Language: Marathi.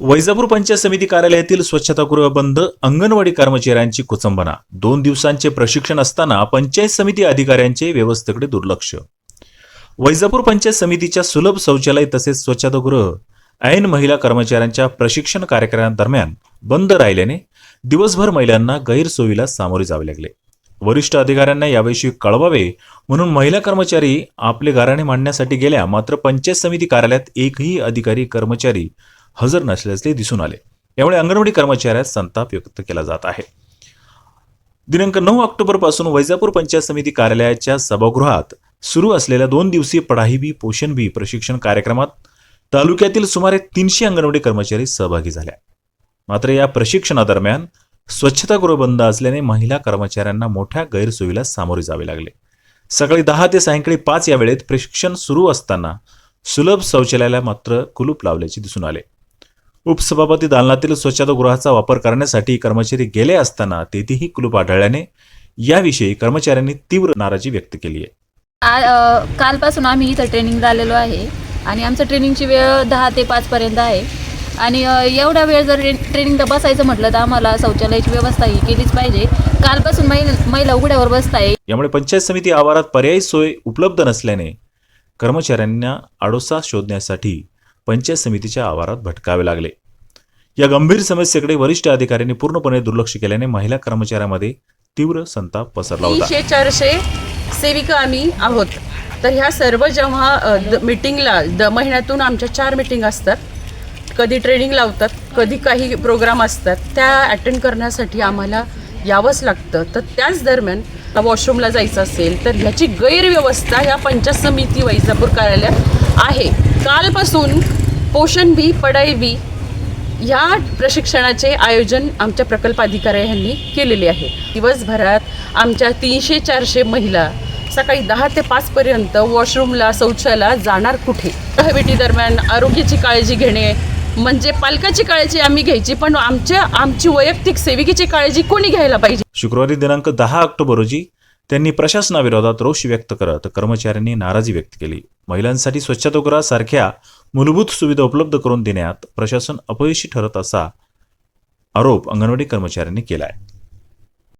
वैजापूर पंचायत समिती कार्यालयातील स्वच्छतागृह बंद अंगणवाडी कर्मचाऱ्यांची कुचंबना. दोन दिवसांचे प्रशिक्षण असताना पंचायत समिती अधिकाऱ्यांचे व्यवस्थेकडे दुर्लक्ष. वैजापूर पंचायत समितीच्या सुलभ शौचालय तसेच स्वच्छतागृह ऐन महिला कर्मचाऱ्यांच्या प्रशिक्षण कार्यक्रमादरम्यान बंद राहिल्याने दिवसभर महिलांना गैरसोयीला सामोरे जावे लागले. वरिष्ठ अधिकाऱ्यांना याविषयी कळवावे म्हणून महिला कर्मचारी आपले गाराणे मांडण्यासाठी गेल्या मात्र पंचायत समिती कार्यालयात एकही अधिकारी कर्मचारी हजर नसल्याचे दिसून आले. यामुळे अंगणवाडी कर्मचाऱ्यात संताप व्यक्त केला जात आहे. दिनांक नऊ ऑक्टोबरपासून वैजापूर पंचायत समिती कार्यालयाच्या सभागृहात सुरू असलेल्या दोन दिवसीय पढाई बी पोषण बी प्रशिक्षण कार्यक्रमात तालुक्यातील सुमारे तीनशे अंगणवाडी कर्मचारी सहभागी झाल्या मात्र या प्रशिक्षणादरम्यान स्वच्छतागृह बंद असल्याने महिला कर्मचाऱ्यांना मोठ्या गैरसोयीला सामोरे जावे लागले. सकाळी दहा ते सायंकाळी पाच या वेळेत प्रशिक्षण सुरू असताना सुलभ शौचालयाला मात्र कुलूप लावल्याचे दिसून आले. उपसभापती दालनातील स्वच्छतागृहाचा वापर करण्यासाठी कर्मचारी गेले असताना तेथेही कुलूप आढळल्याने याविषयी कर्मचाऱ्यांनी तीव्र नाराजी व्यक्त केली आहे. कालपासून आम्ही इथं ट्रेनिंगला आलेलो आहे आणि आमचं ट्रेनिंगची वेळ दहा ते पाचपर्यंत आहे. आणि एवढा वेळ जर ट्रे- ट्रेनिंगला बसायचं म्हटलं तर आम्हाला शौचालयाची व्यवस्था ही केलीच पाहिजे. कालपासून महिला महिला उघड्यावर बसताय. यामुळे पंचायत समिती आवारात पर्यायी सोय उपलब्ध नसल्याने कर्मचाऱ्यांना आडोसा शोधण्यासाठी पंचायत समितीच्या आवारात भटकावे लागले. या गंभीर समस्येकडे वरिष्ठ अधिकाऱ्यांनी पूर्णपणे दुर्लक्ष केल्याने महिला कर्मचाऱ्यांमध्ये तीव्र संताप पसरला होता. तीनशे चारशे सेविका आम्ही आहोत. तर ह्या सर्व जेव्हा अ, द- मीटिंगला द महिन्यातून आमच्या चार मीटिंग असतात. कधी ट्रेनिंग लावतात कधी काही प्रोग्राम असतात त्या अटेंड करण्यासाठी आम्हाला यावंच लागतं. तर त्याच दरम्यान वॉशरूमला जायचं असेल तर ह्याची गैरव्यवस्था ह्या पंचायत समिती वैजापूर कार्यालयात आहे. कालपासून पोषण बी पडाई बी ह्या प्रशिक्षणाचे आयोजन आमच्या प्रकल्प अधिकारी यांनी केलेले आहे. दिवसभरात आमच्या तीनशे चारशे महिला सकाळी दहा ते पाचपर्यंत वॉशरूमला शौचाला जाणार कुठे? तहवेटी दरम्यान आरोग्याची काळजी घेणे म्हणजे पालकाची काळजी आम्ही घ्यायची पण आमच्या आमची वैयक्तिक सेविकेची काळजी कोणी घ्यायला पाहिजे? शुक्रवारी दिनांक दहा ऑक्टोबर रोजी त्यांनी प्रशासनाविरोधात रोष व्यक्त करत कर्मचाऱ्यांनी नाराजी व्यक्त केली. महिलांसाठी स्वच्छतागृहासारख्या मूलभूत सुविधा उपलब्ध करून देण्यात प्रशासन अपयशी ठरत असा आरोप अंगणवाडी कर्मचाऱ्यांनी केला आहे